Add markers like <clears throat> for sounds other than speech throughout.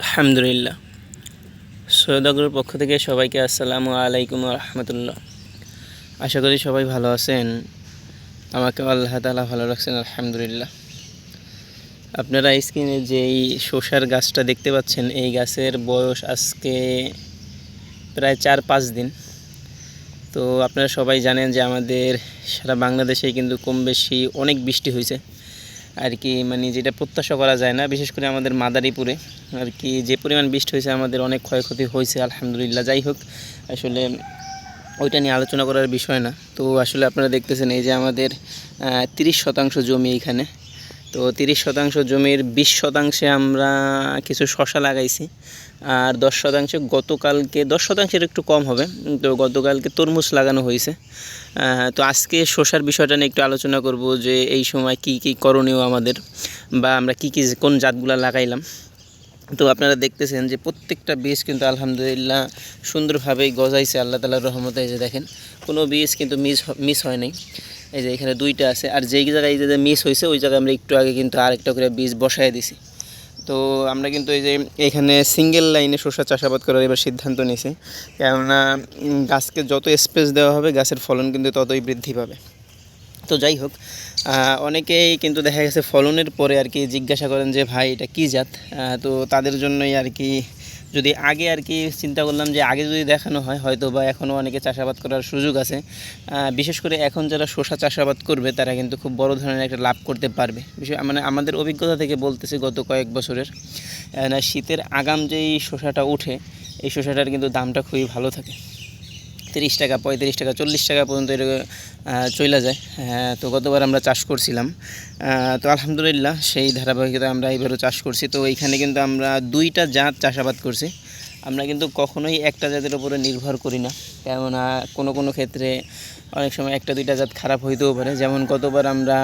আলহামদুলিল্লাহ। সৈয়দগরের পক্ষ থেকে সবাইকে আসসালামু আলাইকুম রহমতুল্লাহ। আশা করি সবাই ভালো আছেন। আমাকে আল্লাহ তালা ভালো রাখছেন, আলহামদুলিল্লাহ। আপনারা স্ক্রিনে যেই শসার গাছটা দেখতে পাচ্ছেন, এই গাছের বয়স আজকে প্রায় চার পাঁচ দিন। তো আপনারা সবাই জানেন যে আমাদের সারা বাংলাদেশে কিন্তু কম বেশি অনেক বৃষ্টি হয়েছে। আর কি মানে যেটা প্রত্যাশা করা যায় না, বিশেষ করে আমাদের মাদারীপুরে। আর কি, যে পরিমাণ বৃষ্টি হয়েছে, আমাদের অনেক ক্ষয়ক্ষতি হয়েছে, আলহামদুলিল্লাহ। যাই হোক, আসলে ওইটা নিয়ে আলোচনা করার বিষয় না। তো আসলে আপনারা দেখতেছেন, এই যে আমাদের তিরিশ শতাংশ জমি এইখানে তো তিরিশ শতাংশ জমির বিশ শতাংশে আমরা কিছু শশা লাগাইছি। আর দশ শতাংশে গতকালকে, দশ শতাংশের একটু কম হবে, তো গতকালকে তরমুজ লাগানো হয়েছে। তো আজকে শশার বিষয়টা নিয়ে একটু আলোচনা করব যে এই সময় কি কি করণীয় আমাদের বা আমরা কি কি কোন জাতগুলো লাগাইলাম। তো আপনারা দেখতেছেন যে প্রত্যেকটা বীজ কিন্তু আলহামদুলিল্লাহ সুন্দরভাবেই গজাইছে, আল্লাহ তালার রহমতে যে দেখেন, কোনো বীজ কিন্তু মিস মিস হয় নাই। এই যে এখানে দুইটা আছে। আর যেই জায়গায় এই যে মিস হয়েছে ওই জায়গায় আমরা একটু আগে কিন্তু আরেকটা করে বীজ বসায় দিছি। তো আমরা কিন্তু এই যে এখানে সিঙ্গেল লাইনে শসা চাষাবাদ করার এবার সিদ্ধান্ত নিয়েছি কেননা গাছকে যত স্পেস দেওয়া হবে, গাছের ফলন কিন্তু ততই বৃদ্ধি পাবে। তো যাই হোক অনেকেই কিন্তু দেখা গেছে ফলনের পরে আর কি জিজ্ঞাসা করেন যে, ভাই, এটা কী জাত? তো তাদের জন্যই আর কি যদি আগে আর কি চিন্তা করলাম যে আগে যদি দেখানো হয় হয়তো বা এখনও অনেকে চাষাবাদ করার সুযোগ আছে। বিশেষ করে এখন যারা শসা চাষাবাদ করবে, তারা কিন্তু খুব বড় ধরনের একটা লাভ করতে পারবে। বিশেষ মানে আমাদের অভিজ্ঞতা থেকে বলতেছি গত কয়েক বছরের। শীতের আগাম যেই শসাটা উঠে, এই শসাটার কিন্তু দামটা খুবই ভালো থাকে। তিরিশ টাকা পঁয়ত্রিশ টাকা চল্লিশ টাকা পর্যন্ত এটা চলে যায়। হ্যাঁ, তো গতবার আমরা চাষ করছিলাম। তো আলহামদুলিল্লাহ সেই ধারাবাহিকতা আমরা এবারও চাষ করছি। তো এইখানে কিন্তু আমরা দুইটা জাত চাষাবাদ করছি। আমরা কিন্তু কখনোই একটা জাতের উপরে নির্ভর করি না। কেননা কোনো কোনো ক্ষেত্রে অনেক সময় একটা দুইটা জাত খারাপ হইতেও পারে। যেমন গতবার আমরা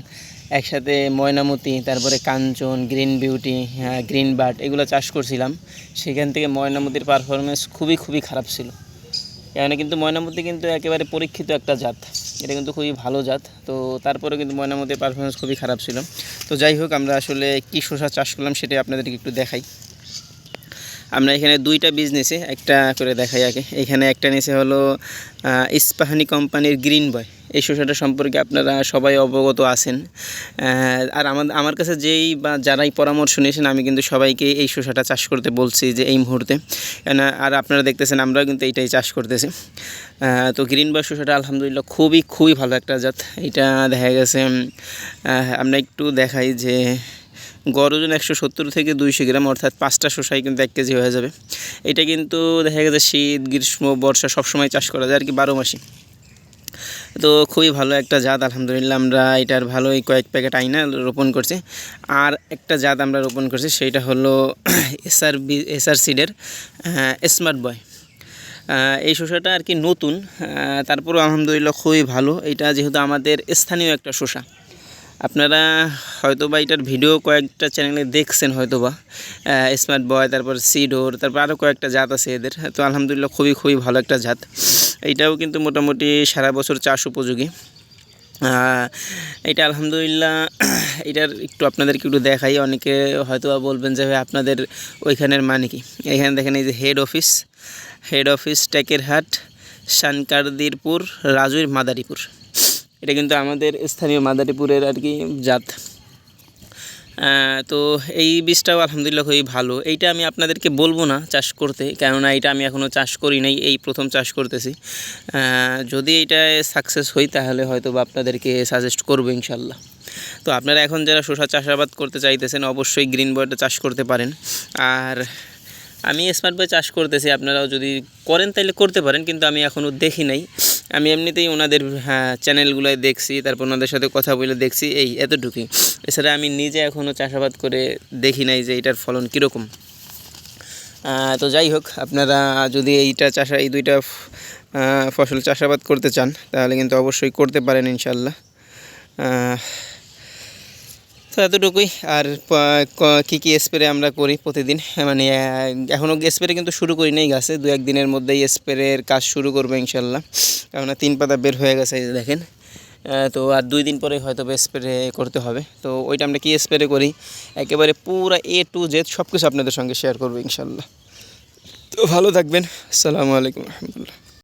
<clears throat> একসাথে ময়নামতি তারপরে Kanchan green beauty green bird এগুলো চাষ করছিলাম। সেখান থেকে ময়নামতির পারফরমেন্স খুবই খুবই খারাপ ছিল। এখানে কিন্তু ময়নামতি কিন্তু একেবারে পরীক্ষিত একটা জাত। এটা কিন্তু খুবই ভালো জাত। তো তারপরে কিন্তু ময়নামতির পারফরমেন্স খুবই খারাপ ছিল। তো যাই হোক, আমরা আসলে কী শসা চাষ করলাম সেটাই আপনাদেরকে একটু দেখাই। আমরা এখানে দুইটা বিজনেসে একটা করে দেখাই আগে। এখানে একটা নিচে হলো ইস্পাহানি কোম্পানির গ্রিন বয় এই শসাটা সম্পর্কে আপনারা সবাই অবগত আছেন। আর আমার আমার কাছে যেই বা যারাই পরামর্শ নিয়েছেন, আমি কিন্তু সবাইকে এই শসাটা চাষ করতে বলছি যে এই মুহূর্তে। আর আপনারা দেখতেছেন, আমরাও কিন্তু এইটাই চাষ করতেছি। তো গ্রিন বয় শসাটা আলহামদুলিল্লাহ খুবই খুবই ভালো একটা জাত। এটা দেখা গেছে আমরা একটু দেখাই যে গড় ওজন একশো সত্তর থেকে দুইশো গ্রাম, অর্থাৎ পাঁচটা শসাই কিন্তু এক কেজি হয়ে যাবে। এটা কিন্তু দেখা গেছে শীত, গ্রীষ্ম, বর্ষা সবসময় চাষ করা যায় আর কি বারো মাসে তো খুবই ভালো একটা জাত, আলহামদুলিল্লাহ আমরা এটার ভালোই কয়েক প্যাকেট আইনা রোপণ করছি। আর একটা জাত আমরা রোপণ করছি সেইটা হলো এসআর বি এসআর সিডের স্মার্ট বয় এই শসাটা আর কি নতুন তারপরেও আলহামদুলিল্লাহ খুবই ভালো। এটা যেহেতু আমাদের স্থানীয় একটা শসা। আপনারা হয়তো বা এটার ভিডিও কয়েকটা চ্যানেলে দেখছেন হয়তো বা স্মার্ট বয় তারপর সিডোর তারপর আরও কয়েকটা জাত আছে এদের। তো আলহামদুলিল্লাহ খুবই খুবই ভালো একটা জাত। এইটাও কিন্তু মোটামুটি সারা বছর চাষ উপযোগী। এটা আলহামদুলিল্লাহ <clears throat> এটার একটু আপনাদেরকে একটু দেখাই। অনেকে হয়তো বলবেন যে, ভাই, আপনাদের ওইখানের মানে কি? এখানে দেখেন এই যে head office head office Tekerhat Shankardirpur Rajoir Madaripur এটা কিন্তু আমাদের স্থানীয় মাদারীপুরের আর কি জাত। তো এই বীজটাও আলহামদুলিল্লাহ খুবই ভালো। এইটা আমি আপনাদেরকে বলব না চাষ করতে, কেননা এটা আমি এখনও চাষ করি নাই, এই প্রথম চাষ করতেছি। যদি এইটা সাকসেস হই তাহলে হয়তো বা আপনাদেরকে সাজেস্ট করব ইনশাল্লাহ। তো আপনারা এখন যারা শসা চাষাবাদ করতে চাইতেছেন, অবশ্যই গ্রিন বয়টা চাষ করতে পারেন। আর আমি স্মার্ট বয় চাষ করতেছি, আপনারাও যদি করেন তাহলে করতে পারেন, কিন্তু আমি এখনও দেখি নাই। আমি এমনিতেই ওনাদের হ্যাঁ চ্যানেলগুলোয় দেখছি, তারপর ওনাদের সাথে কথা বলে দেখছি, এই এতটুকুই। এছাড়া আমি নিজে এখনও চাষাবাদ করে দেখি নাই যে এটার ফলন কীরকম। তো যাই হোক, আপনারা যদি এইটা চাষা, এই দুইটা ফসল চাষাবাদ করতে চান, তাহলে কিন্তু অবশ্যই করতে পারেন ইনশাল্লাহ তো এতটুকুই। আর ক- কী স্প্রে আমরা করি প্রতিদিন? মানে এখনও স্প্রে কিন্তু শুরু করি নাই গাছে। দু একদিনের মধ্যেই স্প্রের কাজ শুরু করব ইনশাল্লাহ। কেননা তিন পাতা বের হয়ে গেছে দেখেন। তো আর দুই দিন পরে হয়তো স্প্রে করতে হবে। তো ওইটা আমরা কী স্প্রে করি? একেবারে পুরা এ টু জেড সব কিছু আপনাদের সঙ্গে শেয়ার করব ইনশাল্লাহ। তো ভালো থাকবেন। আসসালামু আলাইকুম রহমতুল্লাহ।